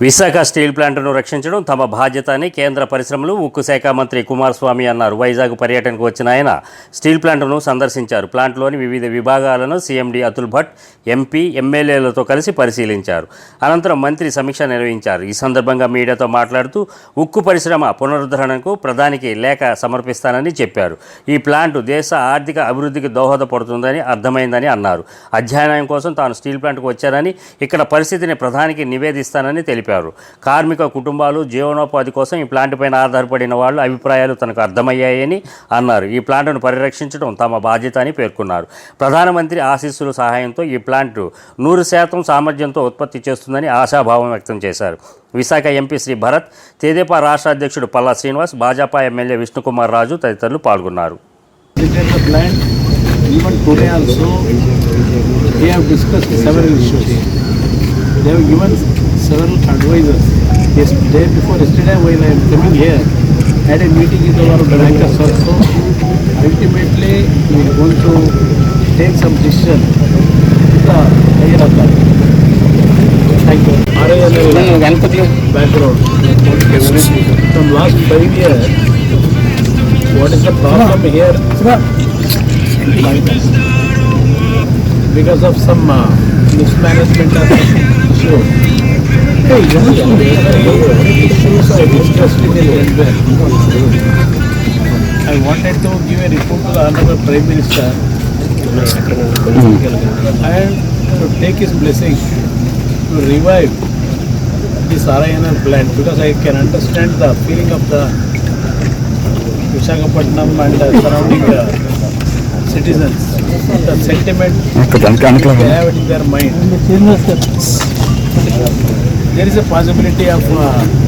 Visakha steel ప్లాంట్ను రక్షించడం తమ బాధ్యత అని కేంద్ర పరిశ్రమలు ఉక్కు శాఖ మంత్రి కుమారస్వామి అన్నారు. వైజాగ్ పర్యటనకు వచ్చిన ఆయన స్టీల్ ప్లాంట్ను సందర్శించారు. ప్లాంట్లోని వివిధ విభాగాలను సీఎండీ అతుల్ భట్ ఎంపీ ఎమ్మెల్యేలతో కలిసి పరిశీలించారు. అనంతరం మంత్రి సమీక్ష నిర్వహించారు. ఈ సందర్భంగా మీడియాతో మాట్లాడుతూ ఉక్కు పరిశ్రమ పునరుద్ధరణకు ప్రధానికి లేఖ సమర్పిస్తానని చెప్పారు. ఈ ప్లాంట్ దేశ ఆర్థిక అభివృద్ధికి దోహదపడుతుందని అర్థమైందని అన్నారు. అధ్యయనం కోసం తాను స్టీల్ ప్లాంట్కు వచ్చానని ఇక్కడ పరిస్థితిని ప్రధానికి నివేదిస్తానని తెలిపారు. కార్మిక కుటుంబాలు జీవనోపాధి కోసం ఈ ప్లాంట్ పైన ఆధారపడిన వాళ్ళ అభిప్రాయాలు తనకు అర్థమయ్యాయని అన్నారు ఈ ప్లాంట్ను పరిరక్షించడం తమ బాధ్యత అని పేర్కొన్నారు ప్రధానమంత్రి ఆశీస్సుల సహాయంతో ఈ ప్లాంట్ నూరు శాతం సామర్థ్యంతో ఉత్పత్తి చేస్తుందని ఆశాభావం వ్యక్తం చేశారు విశాఖ ఎంపీ శ్రీ భరత్ తెదేపా రాష్ట్ర అధ్యక్షుడు పల్లా శ్రీనివాస్ భాజపా ఎమ్మెల్యే విష్ణుకుమార్ రాజు తదితరులు పాల్గొన్నారు. Even today also, they have discussed several issues. They have given several advices. Yes, day before yesterday while I am coming here, had a meeting with our directors also. Ultimately, we are going to take some decision with the higher authority. Thank you. Background. From last five years, what is the problem here? Because of some uh, mismanagement or some issue. I the wanted to give a report to the Honorable Prime Minister and to take his blessing to revive this RINL plant because I can understand the feeling of the Visakhapatnam and uh, surrounding uh, citizens, the sentiment they have in their mind. There is a possibility of uh,